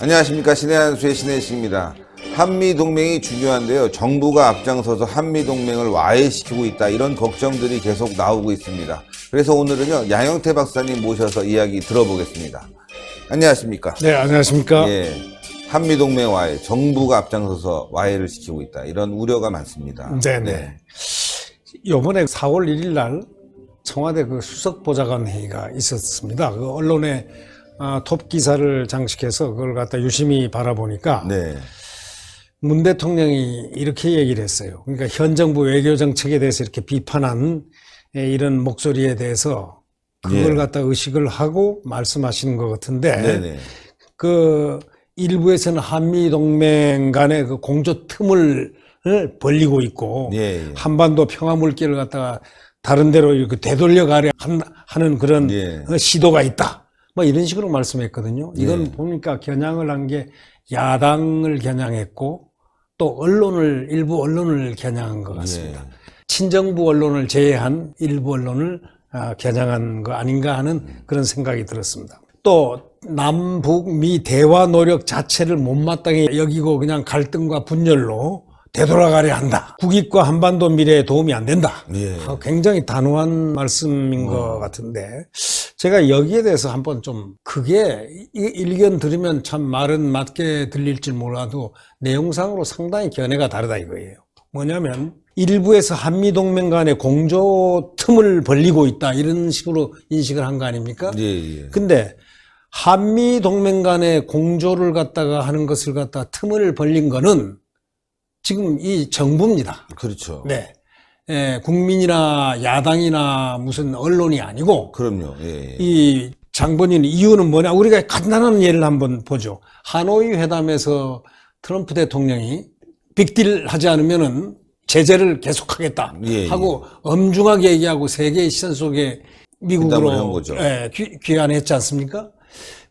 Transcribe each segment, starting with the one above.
안녕하십니까 신의 한수의 신혜식입니다. 한미 동맹이 중요한데요. 정부가 앞장서서 한미 동맹을 와해시키고 있다 이런 걱정들이 계속 나오고 있습니다. 그래서 오늘은요 양영태 박사님 모셔서 이야기 들어보겠습니다. 안녕하십니까? 네, 안녕하십니까. 예, 한미 동맹 와해 정부가 앞장서서 와해를 시키고 있다 이런 우려가 많습니다. 네네. 요번에 4월 1일 날 청와대 그 수석 보좌관 회의가 있었습니다. 그 언론에 아, 톱 기사를 장식해서 그걸 갖다 유심히 바라보니까 네, 문 대통령이 이렇게 얘기를 했어요. 그러니까 현 정부 외교 정책에 대해서 이렇게 비판한 에, 이런 목소리에 대해서 그걸 예. 갖다 의식을 하고 말씀하시는 것 같은데 네, 네, 그 일부에서는 한미 동맹 간의 그 공조 틈을 벌리고 있고 예, 예. 한반도 평화 물결을 갖다가 다른 데로 이렇게 되돌려 가려 한- 하는 그런 예. 어, 시도가 있다. 뭐 이런 식으로 말씀했거든요. 이건 예. 보니까 겨냥을 한 게 야당을 겨냥했고 또 언론을 일부 언론을 겨냥한 것 같습니다. 예. 친정부 언론을 제외한 일부 언론을 아, 겨냥한 거 아닌가 하는 그런 생각이 들었습니다. 또 남북 미 대화 노력 자체를 못마땅히 여기고 그냥 갈등과 분열로 되돌아가려 한다. 국익과 한반도 미래에 도움이 안 된다. 예. 아, 굉장히 단호한 말씀인 것 같은데 제가 여기에 대해서 한번 좀이 일견 들으면 참 말은 맞게 들릴지 몰라도 내용상으로 상당히 견해가 다르다 이거예요. 뭐냐면 일부에서 한미 동맹 간의 공조 틈을 벌리고 있다 이런 식으로 인식을 한 거 아닙니까? 예, 예. 근데 한미 동맹 간의 공조를 갖다가 하는 것을 갖다 틈을 벌린 거는 지금 이 정부입니다. 그렇죠. 네. 예, 국민이나 야당이나 무슨 언론이 아니고 그럼요. 예, 예. 이 장본인 이유는 뭐냐? 우리가 간단한 예를 한번 보죠. 하노이 회담에서 트럼프 대통령이 빅딜 하지 않으면은 제재를 계속하겠다 예, 예. 하고 엄중하게 얘기하고 세계의 시선 속에 미국으로. 예, 귀, 귀환했지 않습니까?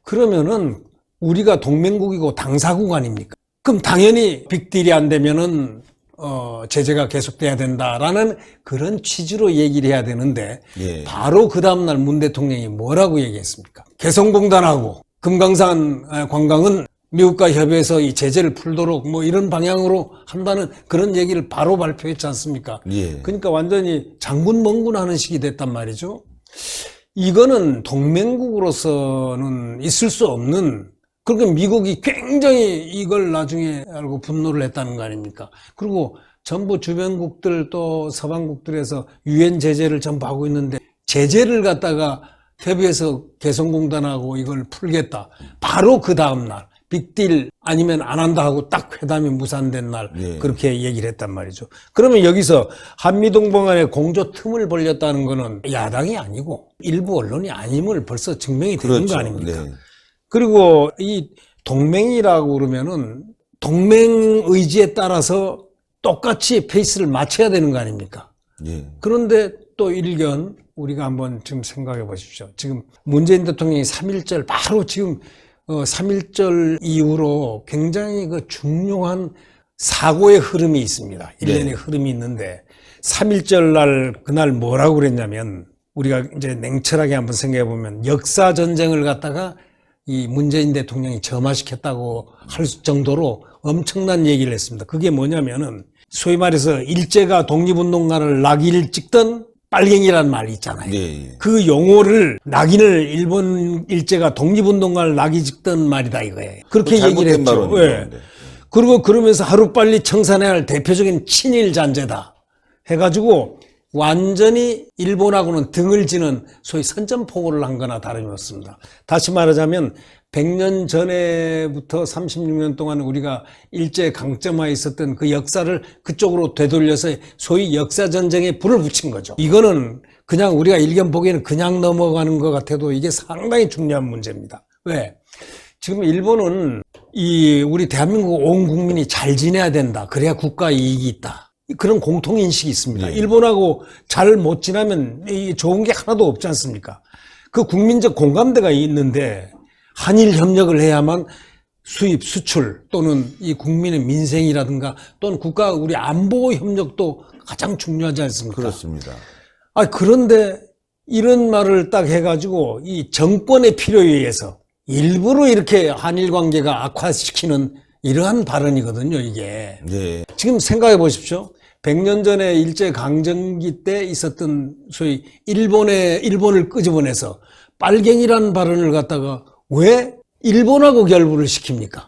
그러면은 우리가 동맹국이고 당사국 아닙니까? 그럼 당연히 빅딜이 안 되면은 어, 제재가 계속돼야 된다라는 그런 취지로 얘기를 해야 되는데 예. 바로 그 다음날 문 대통령이 뭐라고 얘기했습니까? 개성공단하고 금강산 아, 관광은 미국과 협의해서 이 제재를 풀도록 뭐 이런 방향으로 한다는 그런 얘기를 바로 발표했지 않습니까? 예. 그러니까 완전히 장군 멍군 하는 식이 됐단 말이죠. 이거는 동맹국으로서는 있을 수 없는 그러니까 미국이 굉장히 이걸 나중에 알고 분노를 했다는 거 아닙니까? 그리고 전부 주변국들 또 서방국들에서 유엔 제재를 전부 하고 있는데 제재를 갖다가 협의해서 개성공단하고 이걸 풀겠다. 바로 그 다음날 빅딜 아니면 안 한다 하고 딱 회담이 무산된 날 예. 그렇게 얘기를 했단 말이죠. 그러면 여기서 한미 동맹 공조 틈을 벌렸다는 거는 야당이 아니고 일부 언론이 아님을 벌써 증명이 되는 그렇죠. 거 아닙니까? 네. 그리고 이 동맹이라고 그러면은 동맹 의지에 따라서 똑같이 페이스를 맞춰야 되는 거 아닙니까? 예. 그런데 또 일견 우리가 한번 지금 생각해 보십시오. 지금 문재인 대통령이 3.1절 바로 지금 어 3.1절 이후로 굉장히 그 중요한 사고의 흐름이 있습니다. 일련의 네. 흐름이 있는데 3.1절 날 그날 뭐라고 그랬냐면 우리가 이제 냉철하게 한번 생각해 보면 역사 전쟁을 갖다가 이 문재인 대통령이 점화시켰다고 할 정도로 엄청난 얘기를 했습니다. 그게 뭐냐면은 소위 말해서 일제가 독립운동가를 낙인을 찍던 빨갱이라는 말이 있잖아요. 예, 예. 그 용어를 낙인을 일본 일제가 독립운동가를 낙인 찍던 말이다 이거예요. 그렇게 뭐 얘기를 했죠. 예. 네. 그리고 그러면서 하루빨리 청산해야 할 대표적인 친일 잔재다 해가지고 완전히 일본하고는 등을 지는 소위 선전포고를 한 거나 다름이 없습니다. 다시 말하자면 100년 전에부터 36년 동안 우리가 일제 강점하에 있었던 그 역사를 그쪽으로 되돌려서 소위 역사 전쟁에 불을 붙인 거죠. 이거는 그냥 우리가 일견 보기에는 그냥 넘어가는 것 같아도 이게 상당히 중요한 문제입니다. 왜? 지금 일본은 이 우리 대한민국 온 국민이 잘 지내야 된다. 그래야 국가 이익이 있다. 그런 공통 인식이 있습니다. 예. 일본하고 잘 못 지나면 이 좋은 게 하나도 없지 않습니까? 그 국민적 공감대가 있는데 한일 협력을 해야만 수입, 수출 또는 이 국민의 민생이라든가 또는 국가 우리 안보 협력도 가장 중요하지 않습니까? 그렇습니다. 아, 그런데 이런 말을 딱 해가지고 이 정권의 필요에 의해서 일부러 이렇게 한일 관계가 악화시키는 이러한 발언이거든요, 이게. 예. 지금 생각해 보십시오. 100년 전에 일제 강점기 때 있었던 소위 일본의 일본을 끄집어내서 빨갱이라는 발언을 갖다가 왜 일본하고 결부를 시킵니까?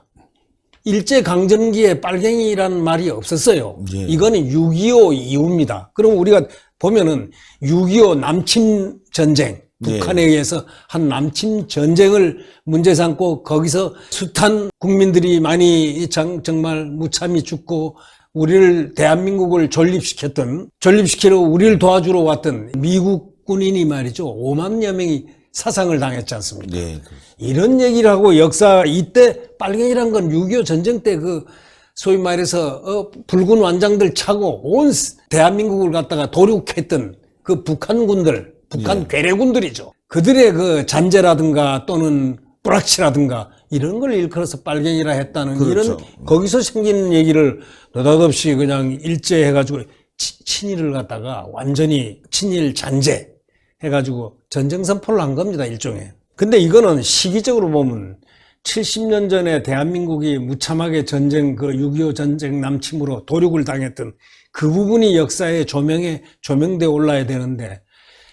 일제 강점기에 빨갱이라는 말이 없었어요. 예. 이거는 6.25 이후입니다. 그럼 우리가 보면은 6.25 남침 전쟁, 북한에 의해서 한 남침 전쟁을 문제 삼고 거기서 숱한 국민들이 많이 장- 정말 무참히 죽고 우리를 대한민국을 존립시켰던 존립시키러 우리를 도와주러 왔던 미국 군인이 말이죠. 5만여 명이 사상을 당했지 않습니까? 예. 이런 얘기를 하고 역사 이때 빨갱이란 건 6.25 전쟁 때 그 소위 말해서 어, 붉은 완장들 차고 온 스- 대한민국을 갖다가 도륙했던 그 북한군들, 북한 괴뢰군들이죠. 그들의 그 잔재라든가 또는 뿌락치라든가 이런 걸 일컬어서 빨갱이라 했다는 그렇죠. 이런 거기서 생기는 얘기를 느닷없이 그냥 일제해가지고 치- 친일을 갖다가 완전히 친일 잔재 해가지고 전쟁 선포를 한 겁니다, 일종의. 근데 이거는 시기적으로 보면 70년 전에 대한민국이 무참하게 전쟁, 그 6.25 전쟁 남침으로 도륙을 당했던 그 부분이 역사의 조명에 조명돼 올라야 되는데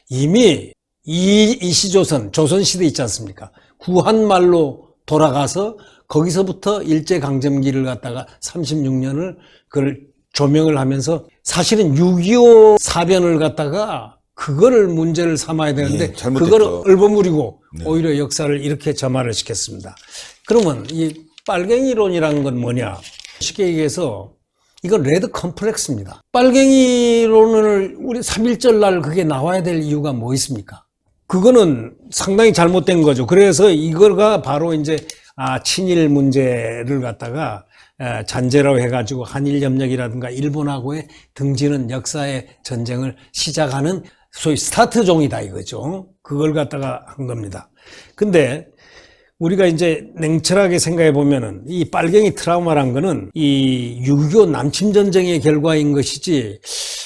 이미 이, 이시조선, 조선시대 있지 않습니까? 구한말로 돌아가서 거기서부터 일제강점기를 갖다가 36년을 그걸 조명을 하면서 사실은 6.25 사변을 갖다가 그거를 문제를 삼아야 되는데 예. 그거를 얼버무리고 오히려 역사를 이렇게 점화를 시켰습니다. 그러면 이 빨갱이론이라는 건 뭐냐? 쉽게 얘기해서 이건 레드 컴플렉스입니다. 빨갱이론을 우리 3.1절 날 그게 나와야 될 이유가 뭐 있습니까? 그거는 상당히 잘못된 거죠. 그래서 이거가 바로 이제 아, 친일 문제를 갖다가 에, 잔재라고 해가지고 한일 협력이라든가 일본하고의 등지는 역사의 전쟁을 시작하는 소위 스타트 종이다 이거죠. 그걸 갖다가 한 겁니다. 근데 우리가 이제 냉철하게 생각해 보면은 이 빨갱이 트라우마란 거는 이 6.25 남침 전쟁의 결과인 것이지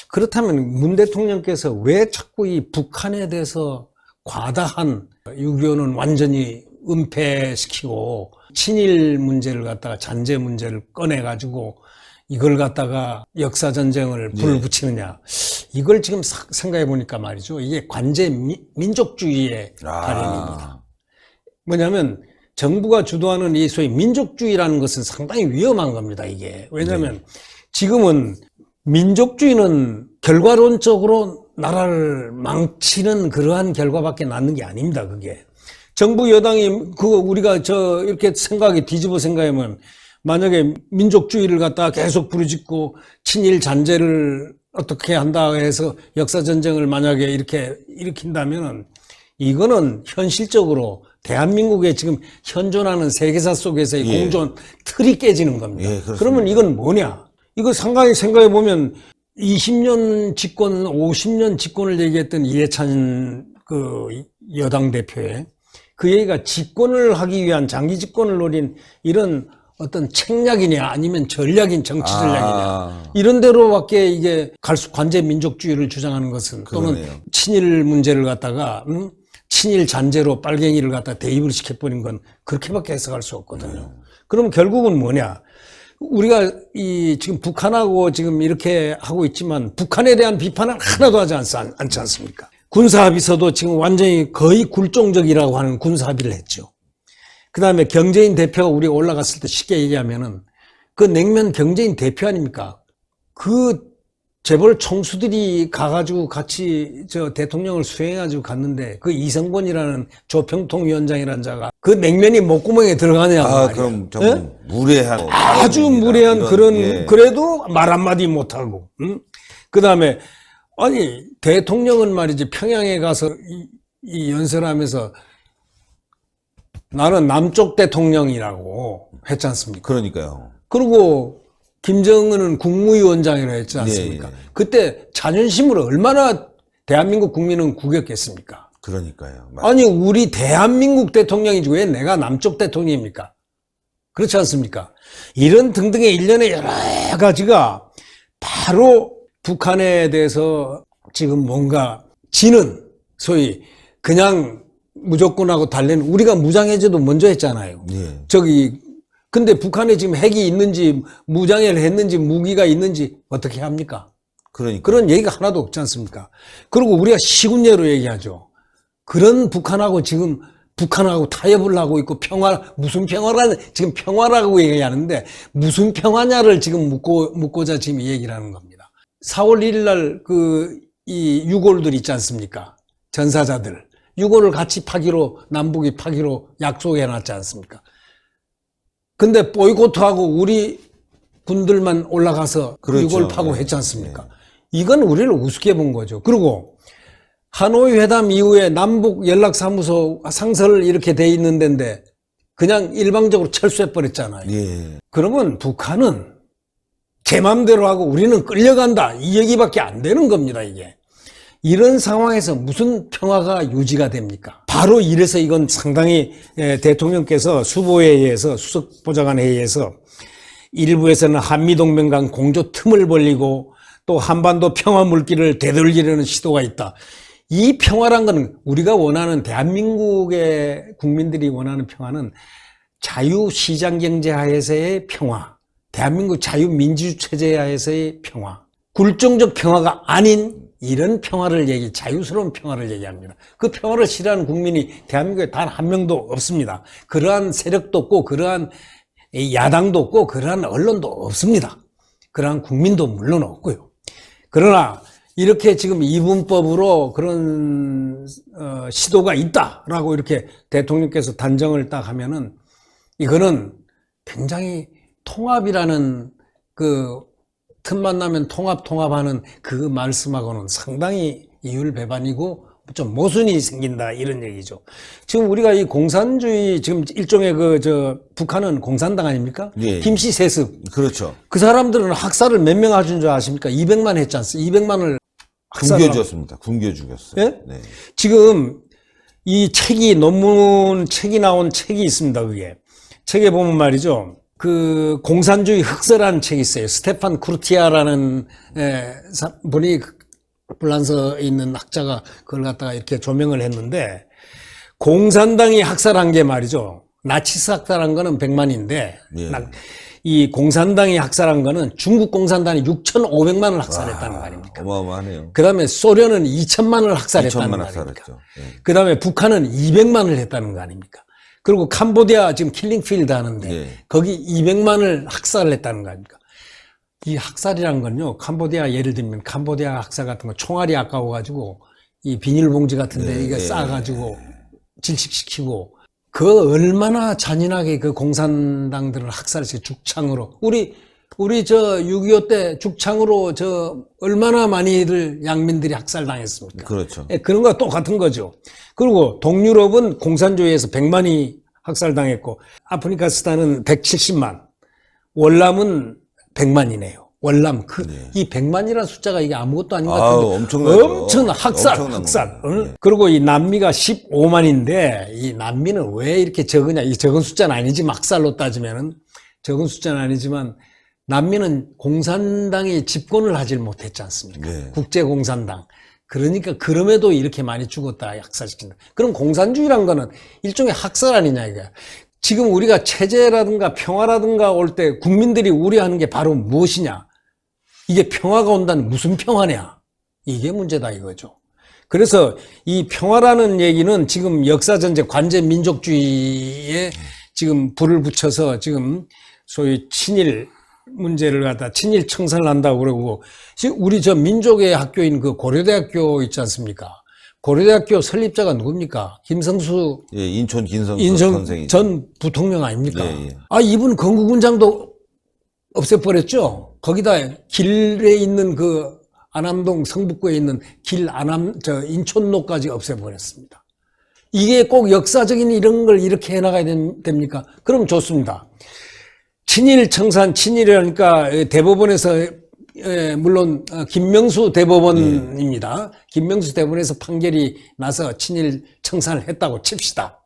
그렇다면 문 대통령께서 왜 자꾸 이 북한에 대해서 과다한 6.25는 완전히 은폐시키고 친일 문제를 갖다가 잔재 문제를 꺼내 가지고 이걸 갖다가 역사 전쟁을 불을 붙이느냐 이걸 지금 사- 생각해 보니까 말이죠 이게 관제 미- 민족주의의 발현입니다. 아. 뭐냐면 정부가 주도하는 이 소위 민족주의라는 것은 상당히 위험한 겁니다, 이게. 왜냐하면 지금은 민족주의는 결과론적으로 나라를 망치는 그러한 결과밖에 낳는 게 아닙니다, 그게. 정부 여당이 그 우리가 저 이렇게 생각이 뒤집어 생각하면 만약에 민족주의를 갖다가 계속 부르짖고 친일 잔재를 어떻게 한다 해서 역사 전쟁을 만약에 이렇게 일으킨다면은 이거는 현실적으로 대한민국의 지금 현존하는 세계사 속에서의 예. 공존 틀이 깨지는 겁니다. 예. 그러면 이건 뭐냐? 이거 상당히 생각해 보면 20년 집권, 50년 집권을 얘기했던 이해찬 그 여당 대표의 그 얘기가 집권을 하기 위한 장기 집권을 노린 이런 어떤 책략이냐 아니면 전략인 정치 전략이냐 아. 이런 데로밖에 이게 갈수 관제 민족주의를 주장하는 것은 또는 그러네요. 친일 문제를 갖다가 음? 친일 잔재로 빨갱이를 갖다 대입을 시켜버린 건 그렇게밖에 해석할 수 없거든요. 그럼 결국은 뭐냐? 우리가 이 지금 북한하고 지금 이렇게 하고 있지만 북한에 대한 비판은 하나도 하지 않, 않지 않습니까? 군사합의서도 지금 완전히 거의 굴종적이라고 하는 군사합의를 했죠. 그 다음에 경제인 대표가 우리 올라갔을 때 쉽게 얘기하면은 그 냉면 경제인 대표 아닙니까? 그 재벌 총수들이 가가지고 같이 저 대통령을 수행해가지고 갔는데 그 이성권이라는 조평통 위원장이라는 자가 그 냉면이 목구멍에 들어가냐고 아, 말이야. 그럼 좀 예? 무례한 아주 발언입니다. 무례한 이런, 그런 예. 그래도 말 한마디 못하고 응? 그 다음에 아니 대통령은 말이지 평양에 가서 이, 이 연설하면서 나는 남쪽 대통령이라고 했지 않습니까? 그러니까요. 그리고 김정은은 국무위원장이라고 했지 않습니까? 예, 예. 그때 자존심으로 얼마나 대한민국 국민은 구겼겠습니까? 그러니까요. 맞- 아니 우리 대한민국 대통령이지 왜 내가 남쪽 대통령입니까? 그렇지 않습니까? 이런 등등의 일련의 여러 가지가 바로 북한에 대해서 지금 뭔가 지는 소위 그냥 무조건하고 달리는 우리가 무장해제도 먼저 했잖아요. 예. 저기 근데 북한에 지금 핵이 있는지 무장해를 했는지 무기가 있는지 어떻게 합니까? 그러니까. 그런 얘기가 하나도 없지 않습니까? 그리고 우리가 시군예로 얘기하죠. 그런 북한하고 지금 북한하고 타협을 하고 있고 평화 무슨 평화라 지금 평화라고 얘기하는데 무슨 평화냐를 지금 묻고 묻고자 지금 이 얘기를 하는 겁니다. 4월 1일 날 그 이 유골들 있지 않습니까? 전사자들 유골을 같이 파기로 남북이 파기로 약속해 놨지 않습니까? 근데 보이콧하고 우리 군들만 올라가서 그렇죠. 유골 파고 네. 했지 않습니까? 이건 우리를 우습게 본 거죠. 그리고 하노이 회담 이후에 남북 연락사무소 상설 이렇게 돼 있는 데인데 그냥 일방적으로 철수해 버렸잖아요. 예. 그러면 북한은 제 맘대로 하고 우리는 끌려간다. 이 얘기밖에 안 되는 겁니다, 이게. 이런 상황에서 무슨 평화가 유지가 됩니까? 바로 이래서 이건 상당히 예, 대통령께서 수보회의에서 수석보좌관 회의에서 일부에서는 한미동맹 간 공조 틈을 벌리고 또 한반도 평화 물길을 되돌리려는 시도가 있다. 이 평화란 것은 우리가 원하는 대한민국의 국민들이 원하는 평화는 자유 시장 경제 하에서의 평화, 대한민국 자유 민주주의 체제 하에서의 평화, 굴종적 평화가 아닌 이런 평화를 얘기, 자유스러운 평화를 얘기합니다. 그 평화를 싫어하는 국민이 대한민국에 단 한 명도 없습니다. 그러한 세력도 없고, 그러한 이 야당도 없고, 그러한 언론도 없습니다. 그러한 국민도 물론 없고요. 그러나 이렇게 지금 이분법으로 그런 어, 시도가 있다라고 이렇게 대통령께서 단정을 딱 하면은 이거는 굉장히 통합이라는 그 틈만 나면 통합 통합하는 그 말씀하고는 상당히 이율배반이고 좀 모순이 생긴다 이런 얘기죠. 지금 우리가 이 공산주의 지금 일종의 그 저 북한은 공산당 아닙니까? 예. 김씨 세습 그렇죠. 그 사람들은 학살을 몇 명 하신 줄 아십니까? 200만 했지 않습니까? 200만을 학살을 굶겨 죽였습니다. 굶겨 죽였어요. 예? 네. 지금 이 책이 논문 책이 나온 책이 있습니다. 그게 책에 보면 말이죠. 그 공산주의 흑서라는 책이 있어요. 스테판 쿠르티아라는 분이 그 불란서에 있는 학자가 그걸 갖다가 이렇게 조명을 했는데 공산당이 학살한 게 말이죠. 나치스 학살한 거는 100만인데 예. 이 공산당이 학살한 거는 중국 공산당이 6,500만을 학살했다는 거 아닙니까? 어마어마하네요. 그 다음에 소련은 2천만을 학살했다는 2천만 거 아닙니까? 학살했죠. 예. 그 다음에 북한은 200만을 했다는 거 아닙니까? 그리고 캄보디아 지금 킬링필드 하는데 예. 거기 200만을 학살을 했다는 거 아닙니까? 이 학살이란 건요, 캄보디아 예를 들면 캄보디아 학살 같은 거 총알이 아까워가지고 이 비닐봉지 같은 데 이거 예. 싸가지고 질식시키고 그 얼마나 잔인하게 그 공산당들을 학살시켜 죽창으로 우리 우리 저 6.25 때 죽창으로 저 얼마나 많이들 양민들이 학살당했습니까? 그렇죠. 예, 그런 거와 똑같은 거죠. 그리고 동유럽은 공산주의에서 100만이 학살당했고 아프리카스탄은 170만, 월남은 100만이네요. 월남 그이 100만이라는 숫자가 이게 아무것도 아닌 것 네. 같은데 엄청나죠. 엄청 학살, 엄청난 학살. 겁니다. 어? 그리고 이 남미가 15만인데 이 남미는 왜 이렇게 적으냐? 이 적은 숫자는 아니지 막살로 따지면은 적은 숫자는 아니지만 남미는 공산당이 집권을 하질 못했지 않습니까? 네. 국제공산당. 그러니까 그럼에도 이렇게 많이 죽었다, 학살시킨다. 그럼 공산주의란 거는 일종의 학살 아니냐, 이거야. 지금 우리가 체제라든가 평화라든가 올 때 국민들이 우려하는 게 바로 무엇이냐? 이게 평화가 온다는 무슨 평화냐? 이게 문제다 이거죠. 그래서 이 평화라는 얘기는 지금 역사전쟁 관제 민족주의에 지금 불을 붙여서 지금 소위 친일 문제를 갖다 친일 청산을 한다고 그러고 우리 저 민족의 학교인 그 고려대학교 있지 않습니까? 고려대학교 설립자가 누굽니까? 김성수 예, 인천 김성수 선생이죠. 전 부통령 아닙니까? 예, 예. 아 이분 건국훈장도 없애버렸죠. 거기다 길에 있는 그 안암동 성북구에 있는 길 안암 저 인촌로까지 없애버렸습니다. 이게 꼭 역사적인 이런 걸 이렇게 해나가야 된- 됩니까? 그럼 좋습니다. 친일 청산 친일이라니까 대법원에서 예, 물론 어, 김명수 대법원입니다. 김명수 대법원에서 판결이 나서 친일 청산을 했다고 칩시다.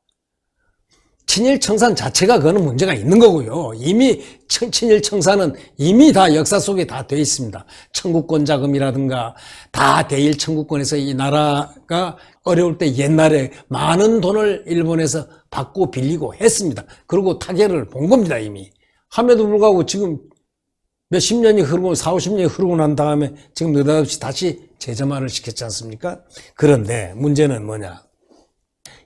친일 청산 자체가 그거는 문제가 있는 거고요. 이미 청- 친일 청산은 이미 다 역사 속에 다 돼 있습니다. 청구권 자금이라든가 다 대일 청구권에서 이 나라가 어려울 때 옛날에 많은 돈을 일본에서 받고 빌리고 했습니다. 그리고 타결을 본 겁니다, 이미. 함에도 불구하고 지금 몇십 년이 흐르고 4, 50년이 흐르고 난 다음에 지금 느닷없이 다시 재점화를 시켰지 않습니까? 그런데 문제는 뭐냐?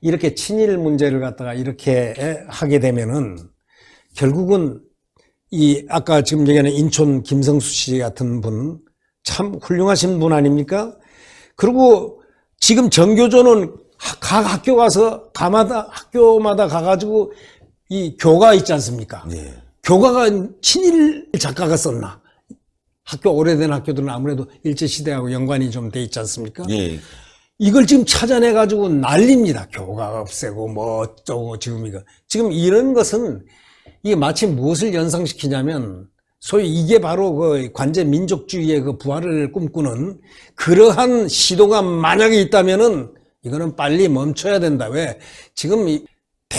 이렇게 친일 문제를 갖다가 이렇게 하게 되면은 결국은 이 아까 지금 얘기하는 인촌 김성수 씨 같은 분 참 훌륭하신 분 아닙니까? 그리고 지금 정교조는 하- 각 학교 가서 가마다 학교마다 가가지고 이 교가 있지 않습니까? 예. 교가가 친일 작가가 썼나? 학교 오래된 학교들은 아무래도 일제 시대하고 연관이 좀 돼 있지 않습니까? 예. 이걸 지금 찾아내 가지고 난립니다. 교가 없애고 뭐 어쩌고 지금 이거 지금 이런 것은 이게 마치 무엇을 연상시키냐면 소위 이게 바로 그 관제 민족주의의 그 부활을 꿈꾸는 그러한 시도가 만약에 있다면은 이거는 빨리 멈춰야 된다. 왜 지금 이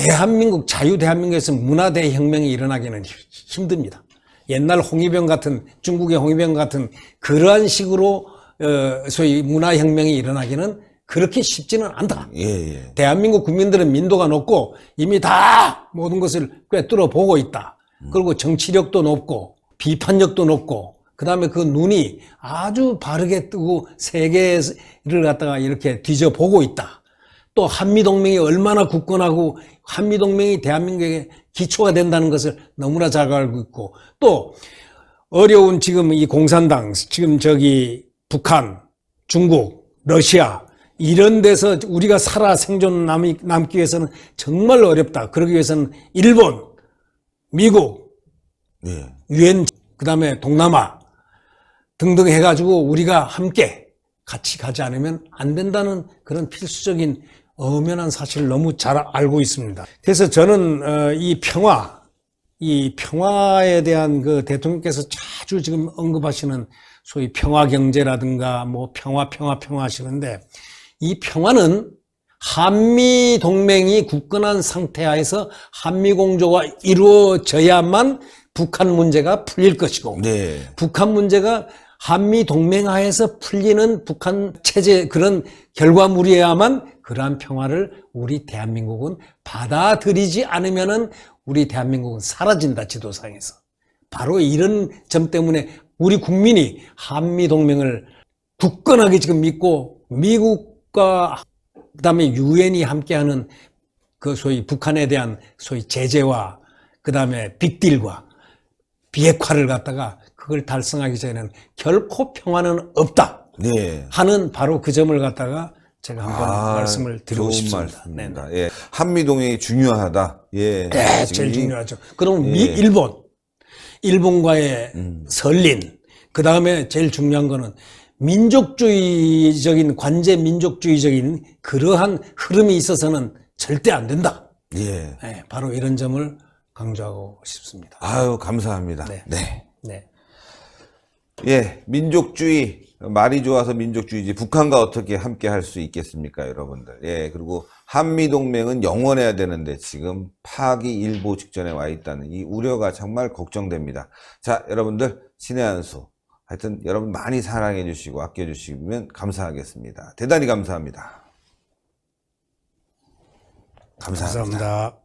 대한민국 자유 대한민국에서 문화 대혁명이 일어나기는 힘- 힘듭니다. 옛날 홍위병 같은 중국의 홍위병 같은 그러한 식으로 어, 소위 문화 혁명이 일어나기는 그렇게 쉽지는 않다. 예, 예. 대한민국 국민들은 민도가 높고 이미 다 모든 것을 꿰뚫어 보고 있다. 그리고 정치력도 높고 비판력도 높고 그 다음에 그 눈이 아주 바르게 뜨고 세계를 갖다가 이렇게 뒤져 보고 있다. 또 한미동맹이 얼마나 굳건하고 한미동맹이 대한민국의 기초가 된다는 것을 너무나 잘 알고 있고 또 어려운 지금 이 공산당, 지금 저기 북한, 중국, 러시아 이런 데서 우리가 살아 생존 남기 위해서는 정말 어렵다. 그러기 위해서는 일본, 미국, 예. 유엔, 그 다음에 동남아 등등 해가지고 우리가 함께 같이 가지 않으면 안 된다는 그런 필수적인 엄연한 사실을 너무 잘 알고 있습니다. 그래서 저는 어, 이 평화, 이 평화에 대한 그 대통령께서 자주 지금 언급하시는 소위 평화 경제라든가 뭐 평화, 평화, 평화 하시는데 이 평화는 한미 동맹이 굳건한 상태하에서 한미 공조가 이루어져야만 북한 문제가 풀릴 것이고 네. 북한 문제가 한미 동맹하에서 풀리는 북한 체제 그런 결과물이어야만 그러한 평화를 우리 대한민국은 받아들이지 않으면은 우리 대한민국은 사라진다 지도상에서 바로 이런 점 때문에 우리 국민이 한미 동맹을 굳건하게 지금 믿고 미국과 그다음에 유엔이 함께하는 그 소위 북한에 대한 소위 제재와 그다음에 빅딜과 비핵화를 갖다가 그걸 달성하기 전에는 결코 평화는 없다 네. 하는 바로 그 점을 갖다가 제가 한번 아, 말씀을 드리고 싶습니다. 네. 말씀입니다. 예. 한미 동맹이 중요하다. 예. 네, 제일 이- 중요하죠. 그럼 미, 예. 일본, 일본과의 음. 설린, 그 다음에 제일 중요한 거는 민족주의적인 관제 민족주의적인 그러한 흐름이 있어서는 절대 안 된다. 예. 네, 바로 이런 점을 강조하고 싶습니다. 아유, 감사합니다. 네. 네. 네. 예, 민족주의 말이 좋아서 민족주의지 북한과 어떻게 함께 할 수 있겠습니까, 여러분들? 예, 그리고 한미 동맹은 영원해야 되는데 지금 파기 일보 직전에 와 있다는 이 우려가 정말 걱정됩니다. 자, 여러분들 신의 한수 하여튼 여러분 많이 사랑해 주시고 아껴 주시면 감사하겠습니다. 대단히 감사합니다. 감사합니다. 감사합니다.